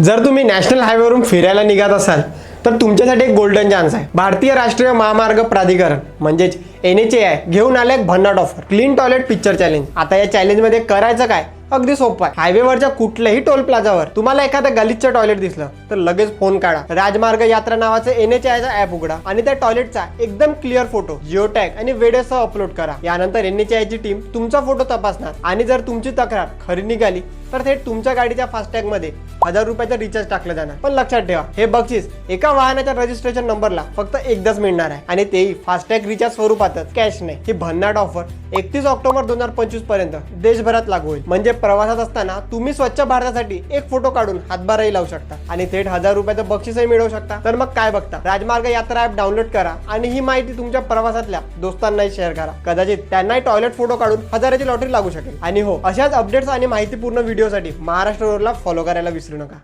जर तुम्ही नॅशनल हायवेवरून फिरायला निघत असाल तर तुमच्यासाठी एक गोल्डन चान्स आहे. भारतीय राष्ट्रीय महामार्ग प्राधिकरण म्हणजेच एन एच ए आय घेऊन आले एक भन्नाट offer clean toilet picture challenge आता या चॅलेंजमध्ये करायचं काय? अगदी सोपं आहे. हायवेवरच्या कुठल्याही टोल प्लाझावर तुम्हाला एखादं गलिच्छ टॉयलेट दिसलं तर लगेच फोन काढा. राजमार्ग यात्रा नावाचं एन एच आयचा ऍप उघडा आणि त्या टॉयलेटचा एकदम क्लिअर फोटो जिओ टॅग आणि वेडेसह अपलोड करा. यानंतर एन एच आयची टीम तुमचा फोटो तपासणार आणि जर तुमची तक्रार खरी निघाली तर थेट तुमच्या गाडीच्या फास्टॅगमध्ये हजार रुपयाचं रिचार्ज टाकलं जाणार. पण लक्षात ठेवा हे बक्षीस एका वाहनाच्या रजिस्ट्रेशन नंबरला फक्त एकदाच मिळणार आहे. आणि तेही फास्टॅग रिचार्ज स्वरूपातच कॅश नाही. ही भन्नाट ऑफर एकतीस ऑक्टोबर दोन हजार पंचवीसपर्यंत देशभरात लागू होईल. म्हणजे प्रवासात असताना तुम्ही स्वच्छ भारतासाठी एक फोटो काढून हातभारही लावू शकता. आणि थेट हजार रुपयाचं बक्षीसही मिळवू शकता. तर मग काय बघता? राजमार्ग यात्रा ऍप डाउनलोड करा आणि ही माहिती तुमच्या प्रवासातल्या दोस्तांनाही शेअर करा. कदाचित त्यांनाही टॉयलेट फोटो काढून हजाराची लॉटरी लागू शकेल. आणि हो अशाच अपडेट्स आणि माहितीपूर्ण व्हिडिओसाठी महाराष्ट्र रोडला फॉलो करायला विसरू नका.